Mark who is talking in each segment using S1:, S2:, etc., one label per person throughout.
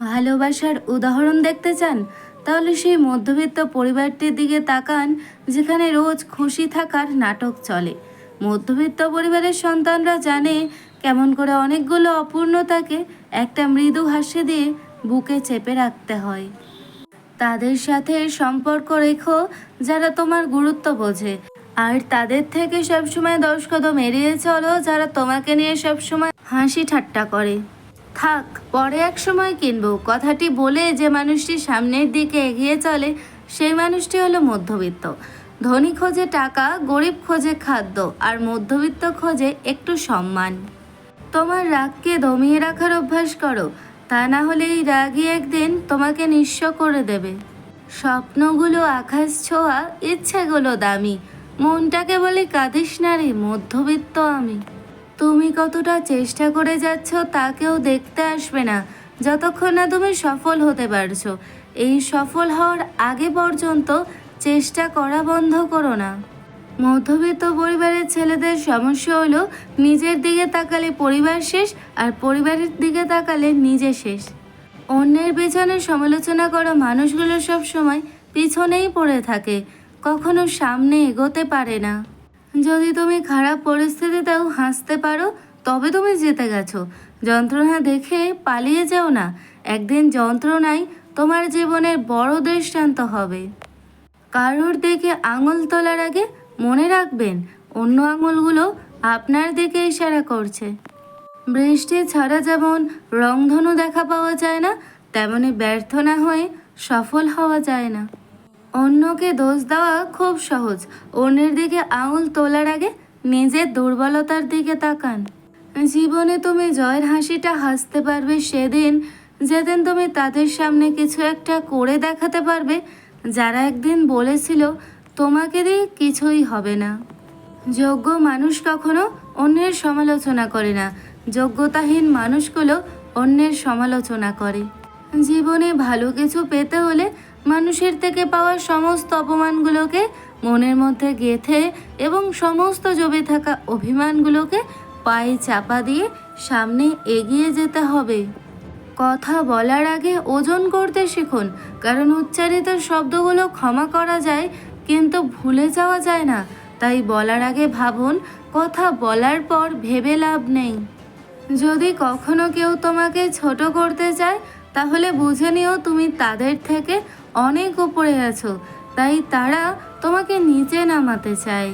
S1: ভালোবাসার উদাহরণ দেখতে চান, তাহলে সেই মধ্যবিত্ত পরিবারটির দিকে তাকান, যেখানে রোজ খুশি থাকার নাটক চলে। মধ্যবিত্ত পরিবারের সন্তানরা জানে কেমন করে অনেকগুলো অপূর্ণতাকে একটা মৃদু হাসি দিয়ে বুকে চেপে রাখতে হয়। তাদের সাথে সম্পর্ক রেখো, যারা তোমার গুরুত্ব বোঝে। আর তাদের থেকে সবসময় দশ কদম এড়িয়ে চলো, যারা তোমাকে নিয়ে সবসময় হাসি ঠাট্টা করে। থাক, পরে এক সময় কিনবো। কথাটি বলে যে মানুষটি সামনের দিকে এগিয়ে চলে, সেই মানুষটি হলো মধ্যবিত্ত। ধনী খোঁজে টাকা, গরিব খোঁজে খাদ্য, আর মধ্যবিত্ত খোঁজে একটু সম্মান। তোমার রাগকে দমিয়ে রাখার অভ্যাস করো। তা না হলে এই রাগই একদিন তোমাকে নিঃস্ব করে দেবে। স্বপ্নগুলো আকাশ ছোঁয়া, ইচ্ছেগুলো দামি। মনটাকে বলে কাঁদিস না রে, মধ্যবিত্ত আমি। তুমি কতটা চেষ্টা করে যাচ্ছ তা কেউ দেখতে আসবে না। যতক্ষণ না তুমি সফল হতে পারছ। এই সফল হওয়ার আগে পর্যন্ত চেষ্টা করা বন্ধ করো না। মধ্যবিত্ত পরিবারের ছেলেদের সমস্যা হলো নিজের দিকে তাকালে পরিবার শেষ আর পরিবারের দিকে তাকালে নিজে শেষ। অন্যের পেছনে সমালোচনা করা মানুষগুলো সব সময় পিছনেই পড়ে থাকে। কখনো সামনে এগোতে পারে না। যদি তুমি খারাপ পরিস্থিতিতেও হাসতে পারো, তবে তুমি জিতে গেছো। যন্ত্রণা দেখে পালিয়ে যাও না। একদিন যন্ত্রণাই তোমার জীবনের বড় দৃষ্টান্ত হবে। কারোর দিকে আঙুল তোলার আগে মনে রাখবেন, অন্য আঙুলগুলো আপনার দিকে ইশারা করছে। বৃষ্টি ছাড়া যেমন রংধনু দেখা পাওয়া যায় না, তেমনি ব্যর্থ না হয়ে সফল হওয়া যায় না। অন্যকে দোষ দেওয়া খুব সহজ। অন্যের দিকে আঙুল তোলার আগে নিজের দুর্বলতার দিকে তাকান। জীবনে তুমি জয়ের হাসিটা হাসতে পারবে সেদিন, যেদিন তুমি তাদের সামনে কিছু একটা করে দেখাতে পারবে, যারা একদিন বলেছিল, তোমাকে দিয়ে কিছুই হবে না। যোগ্য মানুষ কখনো অন্যের সমালোচনা করে না। যোগ্যতাহীন মানুষগুলো অন্যের সমালোচনা করে। জীবনে ভালো কিছু পেতে হলে মানুষের থেকে পাওয়া সমস্ত অপমানগুলোকে মনের মধ্যে গেথে এবং সমস্ত জমে থাকা অভিমানগুলোকে পায়ে চাপা দিয়ে সামনে এগিয়ে যেতে হবে। কথা বলার আগে ওজন করতে শিখুন, কারণ উচ্চারিত শব্দগুলো ক্ষমা করা যায়, কিন্তু ভুলে যাওয়া যায় না। তাই বলার আগে ভাবুন, কথা বলার পর ভেবে লাভ নেই। যদি কখনো কেউ তোমাকে ছোট করতে চায় তাহলে বুঝে নিও তুমি তাদের থেকে অনেক উপরে আছো, তাই তারা তোমাকে নিচে নামাতে চায়।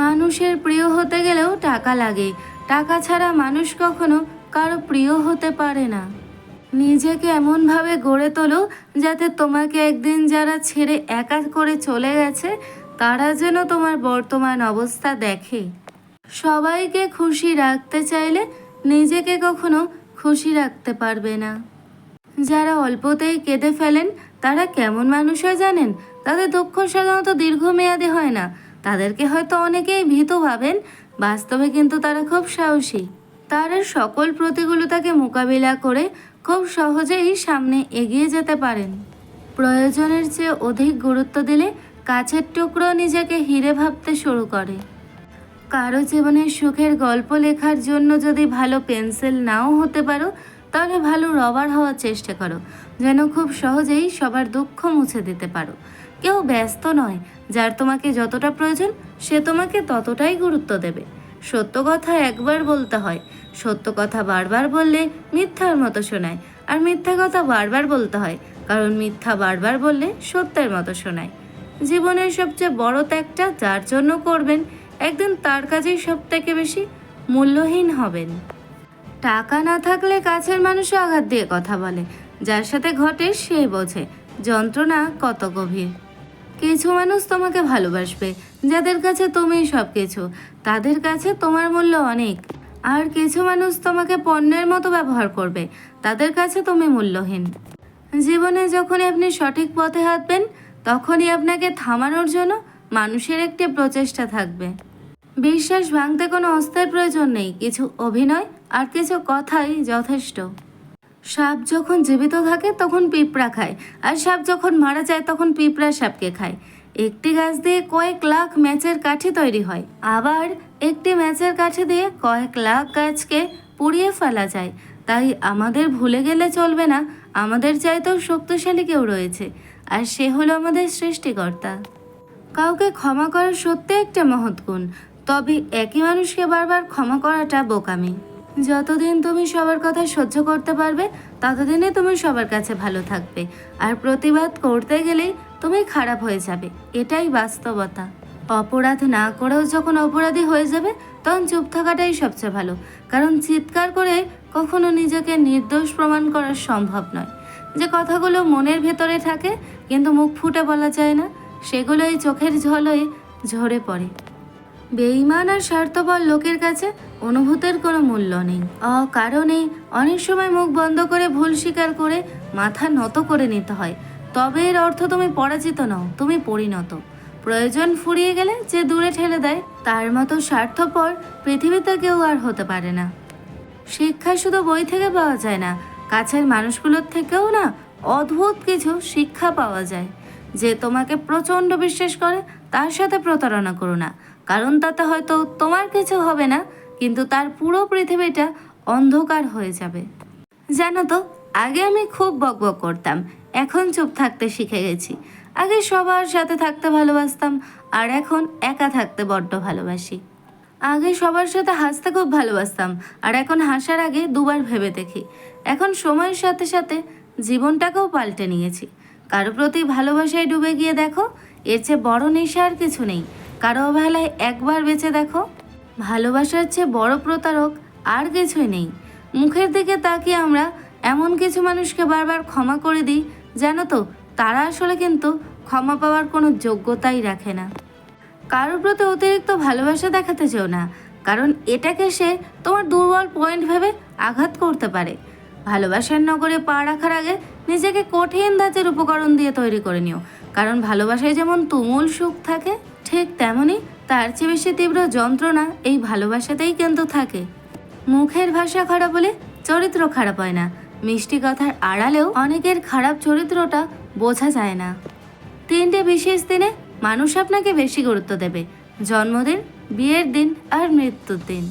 S1: মানুষের প্রিয় হতে গেলেও টাকা লাগে, টাকা ছাড়া মানুষ কখনো কারও প্রিয় হতে পারে না। নিজেকে এমনভাবে গড়ে তোলো যাতে তোমাকে একদিন যারা ছেড়ে একা করে চলে গেছে, তারা যেন তোমার বর্তমান অবস্থা দেখে। সবাইকে খুশি রাখতে চাইলে নিজেকে কখনো খুশি রাখতে পারবে না। যারা অল্পতেই কেঁদে ফেলেন, তারা কেমন মানুষ হয় জানেন? তাদের দুঃখ সাধারণত দীর্ঘমেয়াদী হয় না। তাদেরকে হয়তো অনেকেই ভীত ভাবেন, বাস্তবে কিন্তু তারা খুব সাহসী। তারা সকল প্রতিকূলতাকে মোকাবিলা করে খুব সহজেই সামনে এগিয়ে যেতে পারেন। প্রয়োজনের চেয়ে অধিক গুরুত্ব দিলে কাছের টুকরো নিজেকে হিরে ভাবতে শুরু করে। কারও জীবনের সুখের গল্প লেখার জন্য যদি ভালো পেন্সিল নাও হতে পারো তাহলে ভালো রবার হওয়ার চেষ্টা করো। যেন খুব সহজেই সবার দুঃখ মুছে দিতে পারো। কেউ ব্যস্ত নয়, যার তোমাকে যতটা প্রয়োজন, সে তোমাকে ততটাই গুরুত্ব দেবে। সত্য কথা একবার বলতে হয়, সত্য কথা বারবার বললে মিথ্যার মতো শোনায়, আর মিথ্যা কথা বারবার বলতে হয়, কারণ মিথ্যা বারবার বললে সত্যের মতো শোনায়। জীবনের সবচেয়ে বড় ত্যাগটা যার জন্য করবেন, একদিন তার কাজেই সব থেকে বেশি মূল্যহীন হবেন। টাকা না থাকলে কাছের মানুষও আঘাত দিয়ে কথা বলে। যার সাথে ঘটে সেই বোঝে, যন্ত্রণা কত গভীর। কিছু মানুষ তোমাকে ভালোবাসবে, যাদের কাছে তুমি সব কিছু তাদের কাছে তোমার মূল্য অনেক। আর কিছু মানুষ তোমাকে পণ্যের মতো ব্যবহার করবে, তাদের কাছে তুমি মূল্যহীন। জীবনে যখনই আপনি সঠিক পথে হাঁটবেন, তখনই আপনাকে থামানোর জন্য মানুষের একটি প্রচেষ্টা থাকবে। বিশ্বাস ভাঙতে কোনো অস্ত্রের প্রয়োজন নেই, কিছু অভিনয় আর কিছু কথাই যথেষ্ট। সাপ যখন জীবিত থাকে, তখন পিঁপড়া খায়। আর সাপ যখন মারা যায়, তখন পিঁপড়া সাপকে খায়। একটি গাছ দিয়ে কয়েক লাখ ম্যাচের কাঠি তৈরি হয়। আবার একটি ম্যাচের কাঠি দিয়ে কয়েক লাখ গাছকে পুড়িয়ে ফেলা যায়। তাই আমাদের ভুলে গেলে চলবে না। আমাদের চাইতেও শক্তিশালী কেউ রয়েছে। আর সে হলো আমাদের সৃষ্টিকর্তা। কাউকে ক্ষমা করা সত্যি একটা মহৎ গুণ। তবে একই মানুষকে বারবার ক্ষমা করাটা বোকামি। যতদিন তুমি সবার কথা সহ্য করতে পারবে ততদিনে তুমি সবার কাছে ভালো থাকবে। আর প্রতিবাদ করতে গেলেই তুমি খারাপ হয়ে যাবে। এটাই বাস্তবতা। অপরাধ না করেও যখন অপরাধী হয়ে যাবে, তখন চুপ থাকাটাই সবচেয়ে ভালো। কারণ চিৎকার করে কখনো নিজেকে নির্দোষ প্রমাণ করা সম্ভব নয়। যে কথাগুলো মনের ভেতরে থাকে, কিন্তু মুখ ফুটে বলা যায় না, সেগুলোই চোখের ঝলয়ে ঝরে পড়ে। বেঈমান আর স্বার্থপর লোকের কাছে অনুভূতের কোনো মূল্য নেই। অকারণেই অনেক সময় মুখ বন্ধ করে ভুল স্বীকার করে মাথা নত করে নিতে হয়। তবে এর অর্থ তুমি পরাজিত নও, তুমি পরিণত। প্রয়োজন ফুরিয়ে গেলে যে দূরে ঠেলে দেয়, তার মতো স্বার্থপর পৃথিবীতে কেউ আর হতে পারে না। শিক্ষা শুধু বই থেকে পাওয়া যায় না, কাছের মানুষগুলোর থেকেও না, অদ্ভুত কিছু শিক্ষা পাওয়া যায়। যে তোমাকে প্রচণ্ড বিশ্বাস করে, তার সাথে প্রতারণা করো না। কারণ তাতে হয়তো তোমার কিছু হবে না, কিন্তু তার পুরো পৃথিবীটা অন্ধকার হয়ে যাবে। জানো তো, আগে আমি খুব বকবক করতাম, এখন চুপ থাকতে শিখে গেছি। আগে সবার সাথে থাকতে ভালোবাসতাম, আর এখন একা থাকতে বড্ড ভালোবাসি। আগে সবার সাথে হাসতে খুব ভালোবাসতাম, আর এখন হাসার আগে দুবার ভেবে দেখি। এখন সময়ের সাথে সাথে জীবনটাকেও পাল্টে নিয়েছি। কারও প্রতি ভালোবাসায় ডুবে গিয়ে দেখো, এর চেয়ে বড় নেশা আর কিছু নেই। কারও অবহেলায় একবার বেঁচে দেখো। ভালোবাসার চেয়ে বড় প্রতারক আর কিছুই নেই। মুখের দিকে তাকিয়ে আমরা এমন কিছু মানুষকে বারবার ক্ষমা করে দিই, জানো তো, তারা আসলে কিন্তু ক্ষমা পাওয়ার কোনো যোগ্যতাই রাখে না। কারোর প্রতি অতিরিক্ত ভালোবাসা দেখাতে চেও না, কারণ এটাকে সে তোমার দুর্বল পয়েন্ট ভেবে আঘাত করতে পারে। ভালোবাসার নগরে পা রাখার আগে নিজেকে কঠিন ধাঁচের উপকরণ দিয়ে তৈরি করে নিও। কারণ ভালোবাসায় যেমন তুমুল সুখ থাকে, ঠিক তেমনই তার চেয়ে বেশি তীব্র যন্ত্রণা এই ভালোবাসাতেই কিন্তু থাকে। মুখের ভাষা খারাপ হলে চরিত্র খারাপ হয় না। মিষ্টি কথার আড়ালেও অনেকের খারাপ চরিত্রটা বোঝা যায় না। তিনটে বিশেষ দিনে মানুষ আপনাকে বেশি গুরুত্ব দেবে। জন্মদিন, বিয়ের দিন আর মৃত্যুর দিন।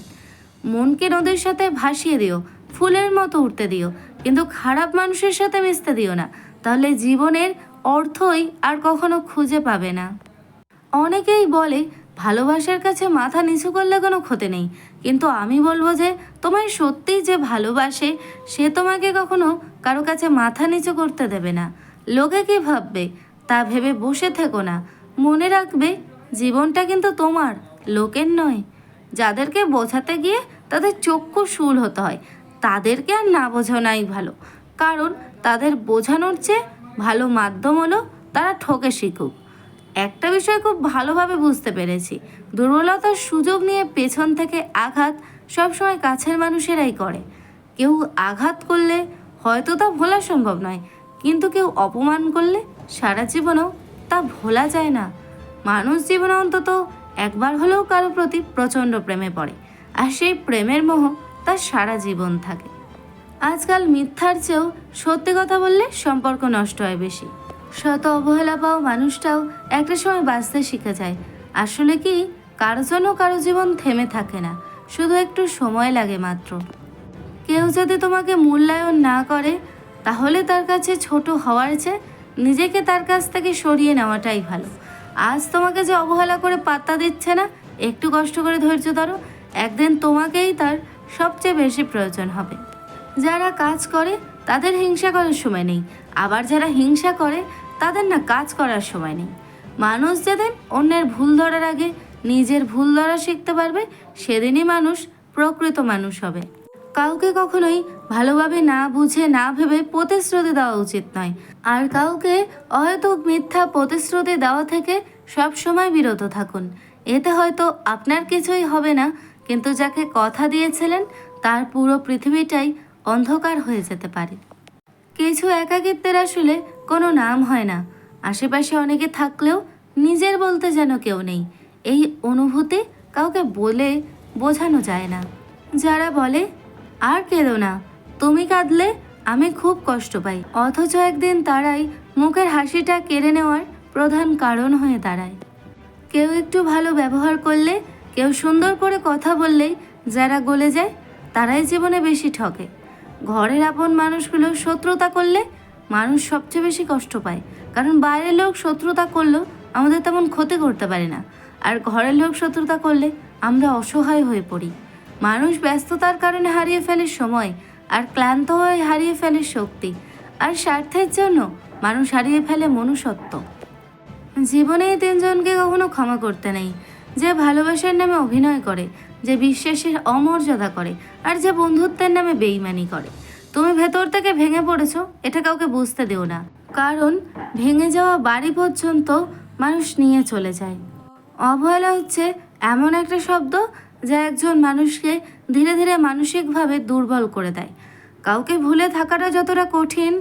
S1: মনকে নদীর সাথে ভাসিয়ে দিও, ফুলের মতো উঠতে দিও, কিন্তু খারাপ মানুষের সাথে মিশতে দিও না। তাহলে জীবনের অর্থই আর কখনো খুঁজে পাবে না। অনেকেই বলে, ভালোবাসার কাছে মাথা নিচু করলে কোনো ক্ষতি নেই। কিন্তু আমি বলব যে, তোমায় সত্যিই যে ভালোবাসে, সে তোমাকে কখনো কারও কাছে মাথা নিচু করতে দেবে না। লোকে কি ভাববে? তা ভেবে বসে থেকো না। মনে রাখবে, জীবনটা কিন্তু তোমার, লোকের নয়। যাদেরকে বোঝাতে গিয়ে তাদের চক্ষু শুল হতে হয়। তাদেরকে আর না বোঝানোই ভালো। কারণ তাদের বোঝানোর চেয়ে ভালো মাধ্যম হলো তারা ঠকে শিখুক। একটা বিষয় খুব ভালোভাবে বুঝতে পেরেছি। দুর্বলতার সুযোগ নিয়ে পেছন থেকে আঘাত সবসময় কাছের মানুষেরাই করে। কেউ আঘাত করলে হয়তো তা ভোলা সম্ভব নয়, কিন্তু কেউ অপমান করলে সারা জীবনেও তা ভোলা যায় না। মানুষ জীবনে অন্তত একবার হলেও কারও প্রতি প্রচণ্ড প্রেমে পড়ে, আর সেই প্রেমের মোহ তার সারা জীবন থাকে। আজকাল মিথ্যার চেয়েও সত্যি কথা বললে সম্পর্ক নষ্ট হয় বেশি। শত অবহেলা পাও মানুষটাও একটা সময় বাঁচতে শিখে যায়। আসলে কি, কারও জন্য কারও জীবন থেমে থাকে না, শুধু একটু সময় লাগে মাত্র। কেউ যদি তোমাকে মূল্যায়ন না করে, তাহলে তার কাছে ছোট হওয়ার চেয়ে নিজেকে তার কাছ থেকে সরিয়ে নেওয়াটাই ভালো। আজ তোমাকে যে অবহেলা করে পাত্তা দিচ্ছে না, একটু কষ্ট করে ধৈর্য ধরো, একদিন তোমাকেই তার সবচেয়ে বেশি প্রয়োজন হবে। যারা কাজ করে, তাদের হিংসা করার সময় নেই। আবার যারা হিংসা করে, তাদের না কাজ করার সময় নেই। মানুষ যেদিন অন্যের ভুল ধরার আগে নিজের ভুল ধরা শিখতে পারবে, সেদিনই মানুষ প্রকৃত মানুষ হবে। কাউকে কখনোই ভালোভাবে না বুঝে, না ভেবে প্রতিশ্রুতি দেওয়া উচিত নয়। আর কাউকে অহেতুক মিথ্যা প্রতিশ্রুতি দেওয়া থেকে সব সময় বিরত থাকুন। এতে হয়তো আপনার কিছুই হবে না, কিন্তু যাকে কথা দিয়েছিলেন, তার পুরো পৃথিবীটাই অন্ধকার হয়ে যেতে পারে। কিছু একাকিত্বের আসলে কোনো নাম হয় না। আশেপাশে অনেকে থাকলেও নিজের বলতে যেন কেউ নেই। এই অনুভূতি কাউকে বলে বোঝানো যায় না। যারা বলে, আর কেঁদো না, তুমি কাঁদলে আমি খুব কষ্ট পাই। অথচ একদিন তারাই মুখের হাসিটা কেড়ে নেওয়ার প্রধান কারণ হয়ে দাঁড়ায়। কেউ একটু ভালো ব্যবহার করলে, কেউ সুন্দর করে কথা বললেই যারা গলে যায়, তারাই জীবনে বেশি ঠকে। ঘরের আপন মানুষগুলো শত্রুতা করলে মানুষ সবচেয়ে বেশি কষ্ট পায়। কারণ বাইরের লোক শত্রুতা করলেও আমাদের তেমন ক্ষতি করতে পারে না। আর ঘরের লোক শত্রুতা করলে আমরা অসহায় হয়ে পড়ি। মানুষ ব্যস্ততার কারণে হারিয়ে ফেলে সময় আর ক্লান্ত হয়ে হারিয়ে ফেলে শক্তি। আর স্বার্থের জন্য মানুষ হারিয়ে ফেলে মনুষ্যত্ব। জীবনে তিনজনকে কখনো ক্ষমা করতে নেই। যে ভালোবাসার নামে অভিনয় করে যে বিশ্বাসের অমর্যাদা করে আর যে বন্ধুত্বের নামে বেইমানি করে। তুমি ভেতর থেকে ভেঙে পড়েছো, এটা কাউকে বুঝতে দেও না। কারণ ভেঙে যাওয়া বাড়ি পর্যন্ত মানুষ নিয়ে চলে যায়। অবহেলা হচ্ছে এমন একটা শব্দ যা একজন মানুষকে ধীরে ধীরে মানসিকভাবে দুর্বল করে দেয়। কাউকে ভুলে থাকাটা যতটা কঠিন,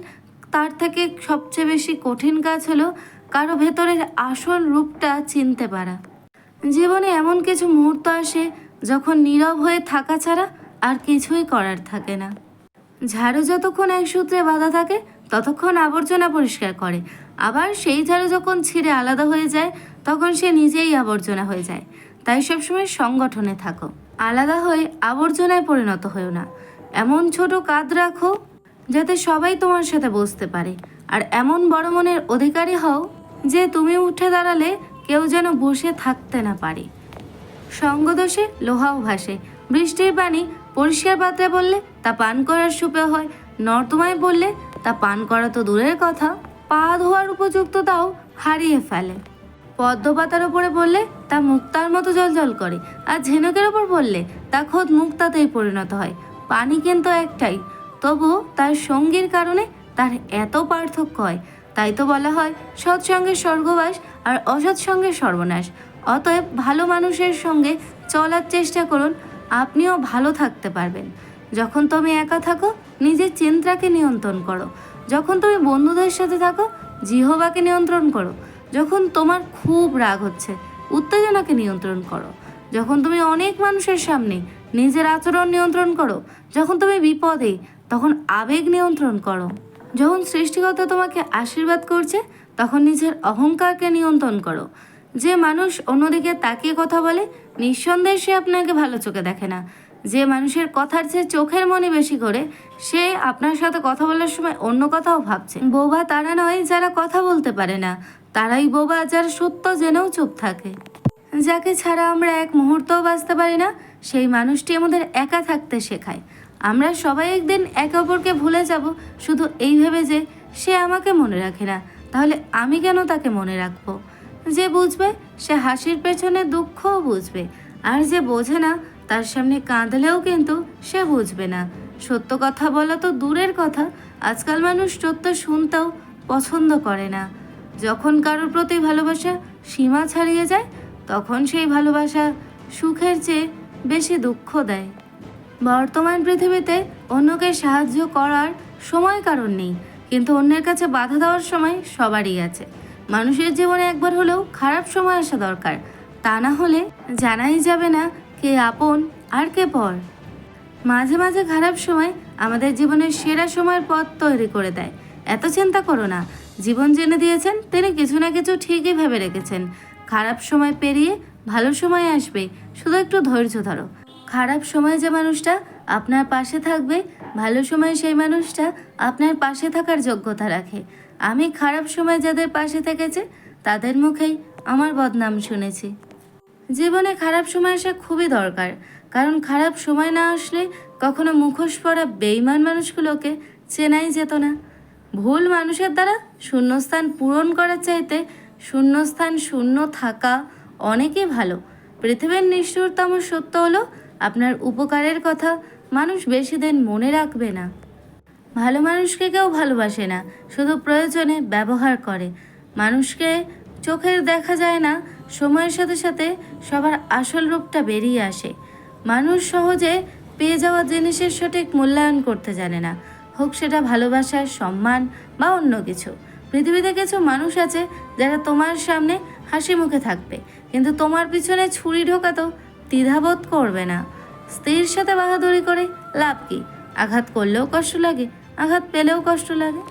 S1: তার থেকে সবচেয়ে বেশি কঠিন কাজ হলো কারও ভেতরের আসল রূপটা চিনতে পারা। জীবনে এমন কিছু মুহূর্ত আসে যখন নীরব হয়ে থাকা ছাড়া আর কিছুই করার থাকে না। ঝাড়ু যতক্ষণ এক সূত্রে বাঁধা থাকে, ততক্ষণ আবর্জনা পরিষ্কার করে। আবার সেই ঝাড়ু যখন ছিঁড়ে আলাদা হয়ে যায়, তখন সে নিজেই আবর্জনা হয়ে যায়। তাই সবসময় সংগঠনে থাকো। আলাদা হয়ে আবর্জনায় পরিণত হয়েও না। এমন ছোট কাঁধ রাখো, যাতে সবাই তোমার সাথে বসতে পারে। আর এমন বড় মনের অধিকারী হও, যে তুমি উঠে দাঁড়ালে কেউ যেন বসে থাকতে না পারে। সঙ্গদোষে, লোহাও ভাসে। বৃষ্টির পানি পরিষ্কার পাত্রে বললে তা পান করার সুপে হয়। নর্দমায় বললে তা পান করা তো দূরের কথা। পা ধোয়ার উপযুক্ততাও হারিয়ে ফেলে। পদ্ম পাতার ওপরে বললে তা মুক্তার মতো জল করে। আর ঝিনুকের ওপর বললে তা খোদ মুক্তাতেই পরিণত হয়। পানি কিন্তু একটাই। তবু তার সঙ্গীর কারণে তার এত পার্থক্য হয়। তাই তো বলা হয় সৎসঙ্গে স্বর্গবাস আর অসৎ সঙ্গে সর্বনাশ। অতএব ভালো মানুষের সঙ্গে চলার চেষ্টা করুন, আপনিও ভালো থাকতে পারবেন। যখন তুমি একা থাকো, নিজের চিন্তাকে নিয়ন্ত্রণ করো। যখন তুমি বন্ধুদের সাথে থাকো, জিহবাকে নিয়ন্ত্রণ করো। যখন তোমার খুব রাগ হচ্ছে, উত্তেজনাকে নিয়ন্ত্রণ করো। যখন তুমি অনেক মানুষের সামনে নিজের আচরণ নিয়ন্ত্রণ করো, যখন তুমি বিপদে, তখন আবেগ নিয়ন্ত্রণ করো। যখন সৃষ্টিকর্তা তোমাকে আশীর্বাদ করছে, তখন নিজের অহংকারকে নিয়ন্ত্রণ করো। যে মানুষ অন্যদিকে তাকিয়ে কথা বলে, নিঃসন্দেহে সে আপনাকে ভালো চোখে দেখে না। যে মানুষের কথার চেয়ে চোখের মনে বেশি করে, সে আপনার সাথে কথা বলার সময় অন্য কথাও ভাবছে। বোবা তারা নয় যারা কথা বলতে পারে না, তারাই বোবা যারা সত্য জেনেও চুপ থাকে। যাকে ছাড়া আমরা এক মুহূর্তও বাঁচতে পারি না, সেই মানুষটি আমাদের একা থাকতে শেখায়। আমরা সবাই একদিন একে অপরকে ভুলে যাব শুধু এই ভেবে যে সে আমাকে মনে রাখে না। তাহলে আমি কেন তাকে মনে রাখব? যে বুঝবে, সে হাসির পেছনে দুঃখও বুঝবে। আর যে বোঝে না, তার সামনে কাঁদলেও কিন্তু সে বুঝবে না। সত্য কথা বলা তো দূরের কথা, আজকাল মানুষ সত্য শুনতেও পছন্দ করে না। যখন কারোর প্রতি ভালোবাসা সীমা ছাড়িয়ে যায়, তখন সেই ভালোবাসা সুখের চেয়ে বেশি দুঃখ দেয়। বর্তমান পৃথিবীতে অন্যকে সাহায্য করার সময় কারণ নেই, কিন্তু অন্যের কাছে বাধা দেওয়ার সময় সবারই আছে। মানুষের জীবনে একবার হলেও খারাপ সময় আসা দরকার। তা না হলে জানাই যাবে না কে আপন আর কে পর। মাঝে মাঝে খারাপ সময় আমাদের জীবনের সেরা সময়ের পথ তৈরি করে দেয়। এত চিন্তা করো না। জীবন জেনে দিয়েছেন, তিনি কিছু না কিছু ঠিকই ভেবে রেখেছেন। খারাপ সময় পেরিয়ে ভালো সময় আসবে, শুধু একটু ধৈর্য ধরো। খারাপ সময় যে মানুষটা আপনার পাশে থাকবে, ভালো সময় সেই মানুষটা আপনার পাশে থাকার যোগ্যতা রাখে। আমি খারাপ সময় যাদের পাশে থেকেছে, তাদের মুখেই আমার বদনাম শুনেছি। জীবনে খারাপ সময় আসা খুবই দরকার, কারণ খারাপ সময় না আসলে কখনো মুখোশ পরা বেইমান মানুষগুলোকে চেনাই যেত না। ভুল মানুষের দ্বারা শূন্যস্থান পূরণ করার চাইতে শূন্যস্থান শূন্য থাকা অনেকই ভালো। পৃথিবীর নিষ্ঠুরতম সত্য হলো, আপনার উপকারের কথা মানুষ বেশি দিন মনে রাখবে না। ভালো মানুষকে কেউ ভালোবাসে না, শুধু প্রয়োজনে ব্যবহার করে। মানুষকে চোখের দেখা যায় না, সময়ের সাথে সাথে সবার আসল রূপটা বেরিয়ে আসে। মানুষ সহজে পেয়ে যাওয়া জিনিসের সঠিক মূল্যায়ন করতে জানে না। হোক সেটা ভালোবাসা, সম্মান বা অন্য কিছু। পৃথিবীতে কিছু মানুষ আছে যারা তোমার সামনে হাসি মুখে থাকবে, কিন্তু তোমার পিছনে ছুরি ঢোকাতেও দ্বিধাবোধ করবে না। স্ত্রীর সাথে বাহাদুরি করে লাভ কি? আঘাত করলেও কষ্ট লাগে আঘাত পেলেও কষ্ট লাগে।